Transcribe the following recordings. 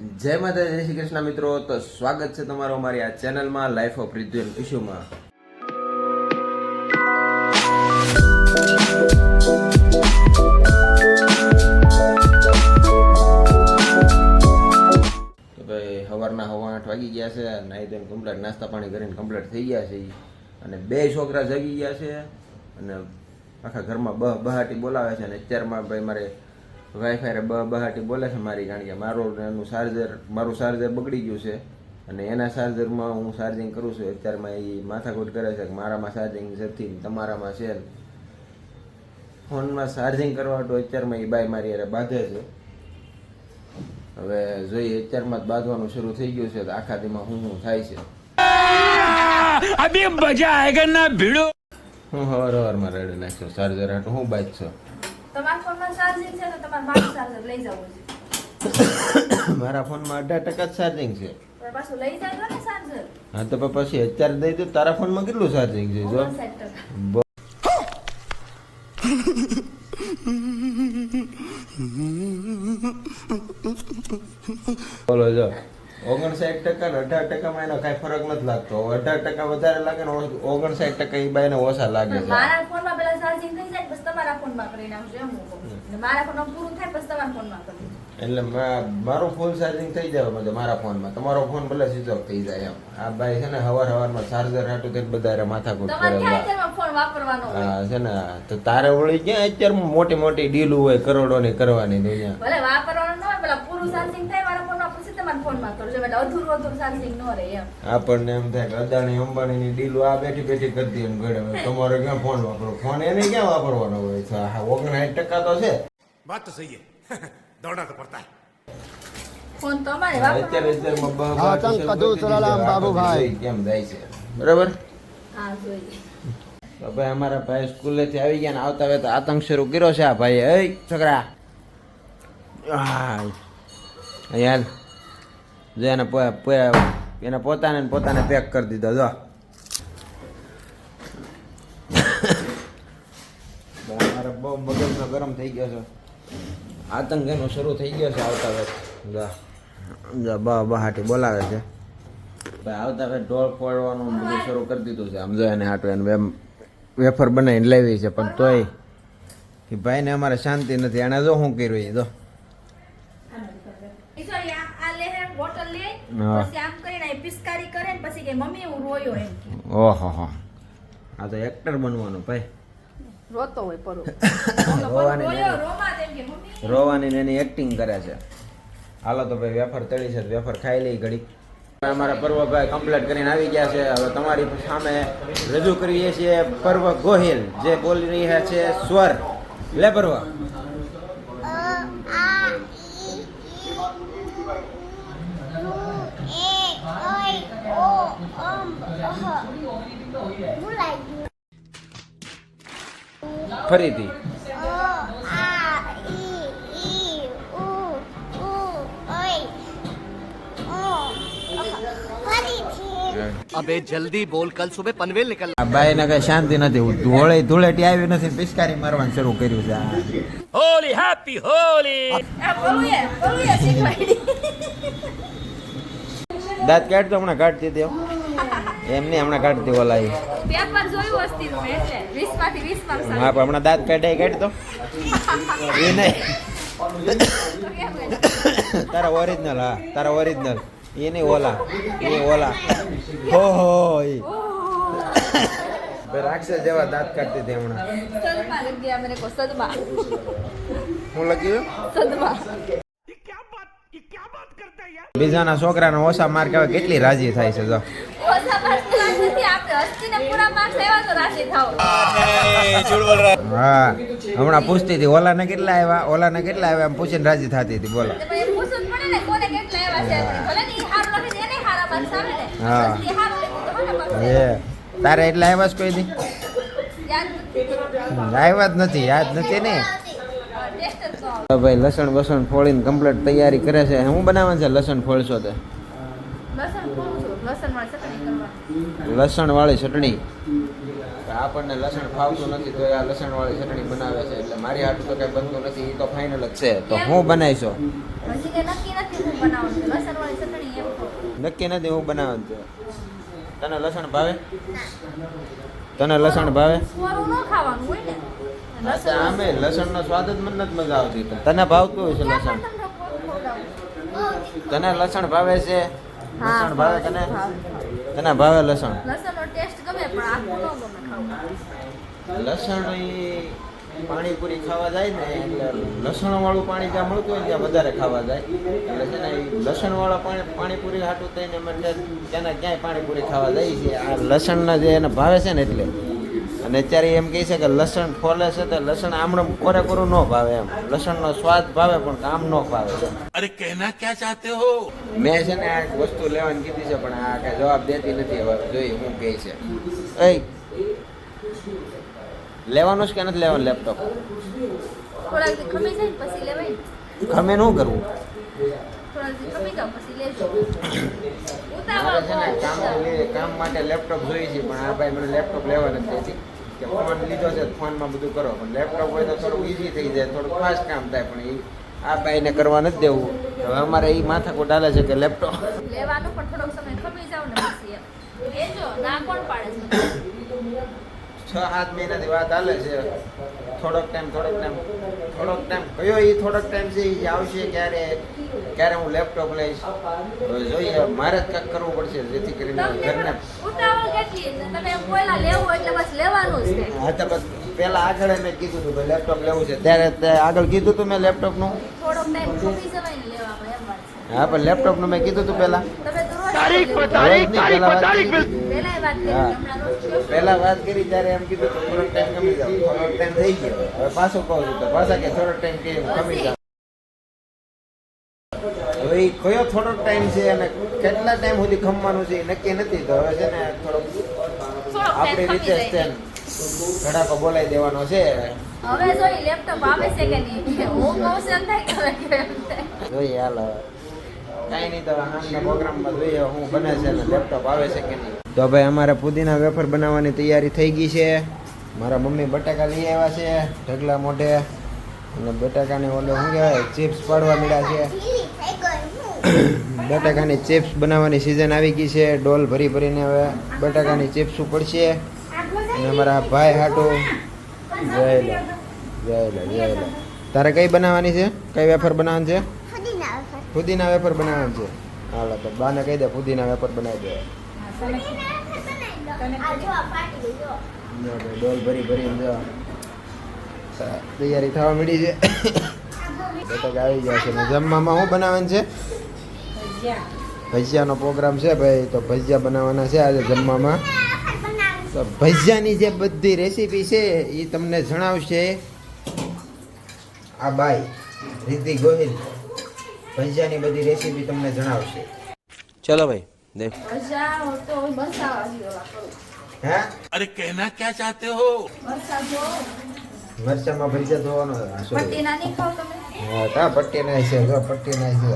જય માતા જય શ્રી કૃષ્ણ મિત્રો. તો સ્વાગત છે તમારો અમારી આ ચેનલમાં લાઈફ ઓફ રિદ્યુ ઇશ્યુમાં તો ભાઈ, સવારના હવા આઠ વાગી ગયા છે નાઈ ધોઈને કમ્પ્લેટ નાસ્તા પાણી કરીને કમ્પ્લેટ થઈ ગયા છે અને બે છોકરા જગી ગયા છે, અને આખા ઘરમાં બહ બહાટી બોલાવે છે, અને અત્યારમાં ભાઈ મારે વાઈફાઈ બહાટી બોલે છે મારી કારણ કે મારો એનું ચાર્જર મારું ચાર્જર બગડી ગયું છે. અને એના ચાર્જરમાં હું ચાર્જિંગ કરું છું. અત્યારમાં એ માથાકૂટ કરે છે કે મારામાં ચાર્જિંગ નથી તમારામાં છે. ફોનમાં ચાર્જિંગ કરવા તો અત્યારમાં એ બાય મારી અરે બાંધે છે. હવે જોઈએ અત્યારમાં જ બાંધવાનું શરૂ થઈ ગયું છે. તો આખા દીમાં હું હું થાય છે. અભી મજા આયગન ના ભીડો? હું હવાર હવારમાં રેડી નાખ્યો ચાર્જર હાટું. હું બાઈક છું. ફોનમાં ચાર્જિંગ છે તો તમારે મારું ચાર્જર લઈ જવું છે. મારા ફોનમાં અઢાર ટકા જ ચાર્જિંગ છે. પાછું લઈ જાય ને ચાર્જર હા તો પછી અત્યારે દઈ દો તારા ફોનમાં કેટલું ચાર્જિંગ છે જો. બોલો જો. ઓગણસાઠ ટકા ને અઢાર ટકામાં એનો કાંઈ ફરક નથી લાગતો. અઢાર ટકા વધારે લાગે ને ઓગણસાઠ ટકા એ બાઈને ઓછા લાગે છે. મારા ફોનમાં પેલા ચાર્જિંગ થઈ જાય પછી તમારા ફોનમાં કરી નાખજો એમ હું મારા ફોનમાં પૂરું થાય પછી તમારા ફોનમાં કરી એટલે મા- ફોન ચાર્જિંગ થઈ જાય મતલબ મારા ફોનમાં. તમારો ફોન ભલે સીધો થઈ જાય એમ. આ ભાઈ છે ને હવાર હવારમાં ચાર્જર હાટું તે બધા માથાકૂટ કરે. ફોન વાપરવાનો હા છે ને તો તારે વળી ક્યાં અત્યારે મોટી મોટી ડીલ હોય કરોડો ની કરવાની દુનિયા ભલે વાપરવાનો ન હોય પેલા પૂરું ચાર્જિંગ થાય મારા ફોનમાં આપણને એમ થાય કે અદાણી અંબાણીની ડીલો આ બેઠી બેઠી કરતી એમ તમારે ક્યાં ફોન વાપરો ફોન એને ક્યાં વાપરવાનો હોય? છે ઓગણસાઠ ટકા તો છે. વાત તો સહી દોડા તો પડતા કેમ જાય છે. બરાબર? હા ભાઈ સ્કૂલેથી આવી ગયા ને આવતા હવે તો આતંક શરૂ છે ભાઈ એ છોકરા. યાર જો એને એને પોતાને પોતાને પેક કરી દીધો જો. મારે બહુ મગજનો ગરમ થઈ ગયો છે. આતંક એનો શરૂ થઈ ગયો છે આવતા વેત જો. બા બહાટી બોલાવે છે. ભાઈ આવતા વેત ઢોળ ફોડવાનું બધું શરૂ કરી દીધું છે. આમ જો એને હાટું એને વેમ વેફર બનાવીને લેવી છે પણ તોય કે ભાઈને અમારે શાંતિ નથી. એણે જો શું કર્યું એ જો ઈ sorry, આ આ લે હે, બોટલ લે હા. પછી આમ કરીને આ કરે ને પછી કે મમ્મી હું રોયો એમ ઓહો હો. આ તો એક્ટર બનવાનું ભાઈ. રોતો હોય પરો. રોવાની રોયો નહીં. રોમા તેમ કે મમ્મી. રોવાની ને એની એક્ટિંગ કરે છે. હાલો તો ભાઈ વેફર તળી છે વેફર ખાઈ લઈ ઘડી અમારા પર્વભાઈ કમ્પ્લીટ કરીને આવી ગયા છે. હવે તમારી સામે રજૂ કરીએ છીએ પર્વ ગોહિલ. જે બોલી રહ્યા છે સ્વર. લે પર્વ. ફરીથી. અબે જલ્દી બોલ કલ સુબે પનવેલ નીકળ ભાઈ ને કઈ શાંતિ નથી. ધોળે ધૂળેટી આવી નથી પિસ્કારી મારવાનું શરૂ કર્યું છે. હોલી હેપી હોલી દાંત કાઢતો હમણાં કાઢતી દેવ એમ નહીં હમણાં કાઢતી ઓલા. પેપર જોયું હસ્તી નું એટલે. 20 માંથી 20 માર્ક્સ હા પણ હમણાં દાંત કાઢાય કાઢતો એ નહીં. તારા ઓરિજિનલ હા તારા ઓરિજિનલ એ નહીં ઓલા એ ઓલા. હો હો રાક્ષસ જેવા દાંત કાઢતી હતી હમણાં. હું લખ્યું સદમા. બીજાના છોકરાને ઓછા માર્ક આવે કેટલી રાજી થાય છે જો ઓછા માર્ક્સ તો નથી આપણે હસ્તીને પૂરા માર્ક્સ આવ્યા તો રાજી થાવ હા હમણાં પૂછતી હતી ઓલાને કેટલા આવ્યા? ઓલાને કેટલા આવ્યા? એમ પૂછીને રાજી થતી હતી બોલો. હા. એ તારે એટલા આવ્યા છે કોઈ દી? આવ્યા જ નથી યાદ નથી ને? ભાઈ લસણ બસણ ફોડીને કમ્પ્લીટ તૈયારી કરે છે. હું બનાવવાનું છે લસણ ફોડશો તે લસણ વાળી ચટણી કરવાની લસણ વાળી ચટણી આપણને લસણ ફાવતું નથી તો આ લસણ વાળી ચટણી બનાવે છે. એટલે મારી હાથ તો કઈ બનતું નથી એ તો ફાઇનલ જ છે. તો હું બનાવીશો? નક્કી નથી હું બનાવવાનું લસણ છે તને લસણ ભાવે? તને લસણ ભાવે? આમે લસણ ને. સ્વાદ જ મને નથી મજા આવતી તને ભાવતું હોય છે લસણ? તને લસણ ભાવે છે? લસણ ભાવે તને? તને ભાવે લસણ? લસણનો ટેસ્ટ લસણ પાણીપુરી ખાવા જાય ને એટલે લસણવાળું પાણી જ્યાં મળતું હોય ત્યાં વધારે ખાવા જાય. એટલે છે ને લસણ વાળા પાણી પાણીપુરી હાટું થઈને મતલબ ત્યાંના ક્યાંય પાણીપુરી ખાવા જાય છે. આ લસણના જે એને ભાવે છે ને એટલે. અને અત્યારે એમ કહે છે કે લસણ ફોલે છે તો લસણ આમણે કોરે કોરું ન ભાવે એમ. લસણનો સ્વાદ ભાવે પણ કામ ન ભાવે અરે કહેના ક્યાં ચાહતે હો? મેં છે ને આ વસ્તુ લેવાની કીધી છે પણ આ કાંઈ જવાબ દેતી નથી હવે. જોઈ હું કહે છે. એ. લેવાનું છે કે નથી લેવાનું લેપટોપ? ખમી ને શું કરવું. કામ માટે લેપટોપ જોઈએ છે પણ આ ભાઈ મને લેપટોપ લેવા નથી દેતી. કે ફોન લીધો છે ફોનમાં બધું કરો પણ લેપટોપ હોય તો થોડું ઈઝી થઈ જાય થોડું ફાસ્ટ કામ થાય પણ એ આ ભાઈને કરવા નથી દેવું. હવે અમારે એ માથાકૂટ હાલે છે કે લેપટોપ. લેવાનું પણ થોડોક સમય ખમી જાવ ને પછી એમ. લેજો ના કોણ પાડે છે? છ સાત મહિનાથી વાત હાલે છે થોડોક ટાઈમ થોડોક ટાઈમ થોડોક ટાઈમ કયો એ થોડોક ટાઈમ છે એ આવશે ક્યારે? ક્યારે હું લેપટોપ લઈશ? જોઈએ મારે જ કંઈક કરવું પડશે જેથી કરીને ઘરને હા તો બસ પહેલાં આગળ મેં કીધું હતું ભાઈ લેપટોપ લેવું છે. ત્યારે આગળ કીધું હતું મેં લેપટોપનું હા પણ લેપટોપનું મેં કીધું હતું પેલા તમે તારીખ તારીખ તારીખ પહેલા વાત તારીખ કરી. ત્યારે એમ કીધું થોડો ટાઈમ કમી જાવ થોડો ટાઈમ થઈ ગયો. હવે પાછું કહું છું તો પાછા કે થોડો ટાઈમ કે કમી જાવ હવે એ કયો થોડો ટાઈમ છે અને કેટલા ટાઈમ સુધી ખમવાનું છે એ નક્કી નથી. તો હવે છે ને થોડોક થોડોક આપણી રીતે ઘડાકો બોલાવી દેવાનો છે. હવે જોઈ લેપટોપ આવે છે કે નહીં? હું કહું છું. જોઈએ હાલ હવે. કાંઈ નહીં તો આમના પ્રોગ્રામમાં જોઈએ હું બને છે ને લેપટોપ આવે છે તો ભાઈ અમારે પુદીના વેફર બનાવવાની તૈયારી થઈ ગઈ છે. મારા મમ્મી બટાકા લઈ આવ્યા છે, ઢગલા મોઢે. અને બટાકાને ઓલો શું કહેવાય, ચિપ્સ પાડવા મળ્યા છે. બટાકાની ચિપ્સ બનાવવાની સિઝન આવી ગઈ છે, ડોલ ભરી ભરીને હવે બટાકાની ચિપ્સ પડશે અને અમારા ભાઈ હાટુ. જય લે, જય જય તારે કઈ બનાવવાની છે? કઈ વેફર બનાવવાની છે? ફુદીના વેફર બનાવવાનું છે. હાલો તો બાને કહી દે ફુદીના વેફર બનાવી દે. ડોલ ભરી ભરીને જો. તૈયારી થવા મળી છે. આવી ગયા છે જમવામાં શું બનાવવાનું છે? ભજીયાનો પ્રોગ્રામ છે ભાઈ તો ભજીયા બનાવવાના છે આજે જમવામાં. તો ભજીયાની જે બધી રેસીપી છે એ તમને જણાવશે આ બાઈ રીતિ ગોહિલ. ભજીયાની બધી રેસીપી તમને જણાવશે. ચલો ભાઈ દેખ. હે અરે કહેના ક્યાં ચાહતે હો? મરચામાં ભજીયા ધોવાનો પટ્ટી ના નહીં ખાવ તમે? પટ્ટી ના છે પટ્ટી ના છે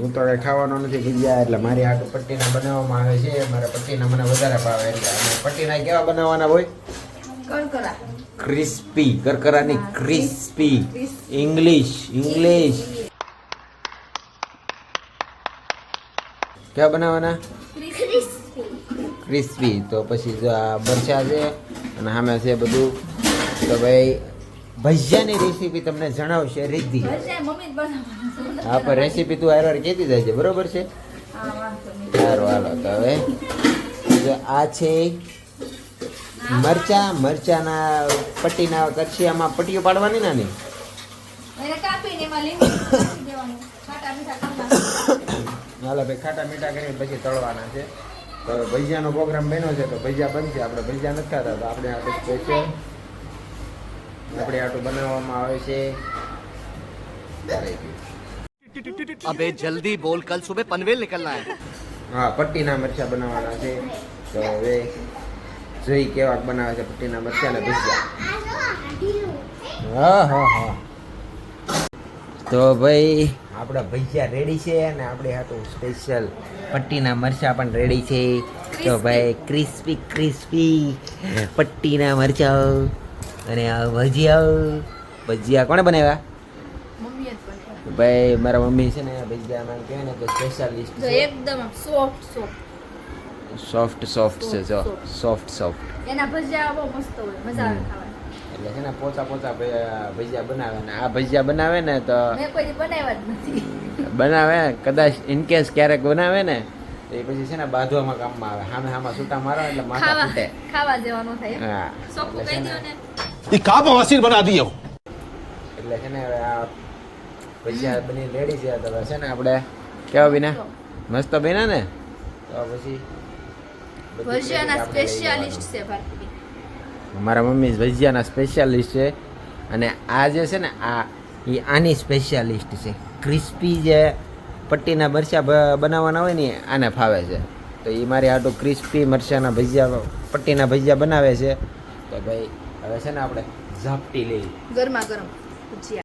હું તો ખાવાનો નથી ભજીયા એટલે મારી આટું પટ્ટીના બનાવવામાં આવે છે. મારા પટ્ટીના મને વધારે ભાવે એટલે પટ્ટીના કેવા બનાવવાના હોય? ક્રિસ્પી કરકરાની ક્રિસ્પી ઇંગ્લિશ ઇંગ્લિશ ક્યાં બનાવવાના? ક્રિસ્પી તો પછી જો આ બરછા છે અને સામે છે બધું. તો ભાઈ ભજીયાની રેસીપી તમને જણાવશે રીતિ છે. હા પણ રેસીપી તું હારવાર કહેતી જાય છે. બરોબર છે? સારું હાલો તો હવે. જો આ છે મરચા મરચાના પટ્ટીના કચિયામાં પટ્ટીઓ પાડવાની ના નહીં ભાઈ ખાટા મીઠા કરીને પછી તળવાના છે. તો ભજીયાનો પ્રોગ્રામ બન્યો છે તો ભજીયા બનશે. આપણે ભજીયા નથી ખાતા તો આપણે આટલું સ્પેશિયલ આપણે આટલું બનાવવામાં આવે છે. અબે જલ્દી બોલ કલ સુબહ પનવેલ નીકળના હે. હા પટ્ટીના મરચા બનાવવાના છે. તો હવે જોઈ કેવાક બનાવે છે પટ્ટીના મરચા ને ભજીયા. હા હા હા. તો ભાઈ આપણા ભજીયા રેડી છે અને આપણે હાટું સ્પેશિયલ પટ્ટીના મરચા પણ રેડી છે. તો ભાઈ ક્રિસ્પી ક્રિસ્પી પટ્ટીના મરચા અને આ ભજીયા. ભજીયા કોણે બનાવ્યા. ભાઈ મારા મમ્મી છે ને ભજીયામાં કહે ને કે સ્પેશિયાલિસ્ટ છે. એકદમ સોફ્ટ સોફ્ટ સોફ્ટ સોફ્ટ છે જો. સોફ્ટ સોફ્ટ એના ભજીયા બહુ મસ્ત હોય મજા આવે ખાવાની. એટલે છે ને પોચા પોચા ભજીયા બનાવે ને. આ ભજીયા બનાવે ને તો મેં કોઈ બનાવ્યા જ નથી. બનાવે કદાચ ઇન કેસ ક્યારેક બનાવે ને એ પછી છે ને બાંધવામાં કામમાં આવે. સામે સામે છૂટા મારો એટલે માથા ફૂટે. ખાવા દેવાનો થાય. હા. એટલે છે ને એ કાપ વાસીર બના દીયો એટલે છે ને હવે આ ભજીયા બની રેડી છે. તો છે ને આપણે કેવા બિના મસ્ત. બિના ને? તો પછી ભજીયાના સ્પેશિયાલિસ્ટ છે ભારતી. મારા મમ્મી ભજીયાના સ્પેશિયાલિસ્ટ છે. અને આ જે છે ને આ એ આની સ્પેશિયાલિસ્ટ છે. ક્રિસ્પી જે પટ્ટીના મરચા બનાવવાના હોય ને આને ફાવે છે. તો એ મારી આટલું ક્રિસ્પી મરચાના ભજીયા પટ્ટીના ભજીયા બનાવે છે. તો ભાઈ હવે છે ને આપણે ઝાપટી લઈ. ગરમા ગરમ ભજીયા.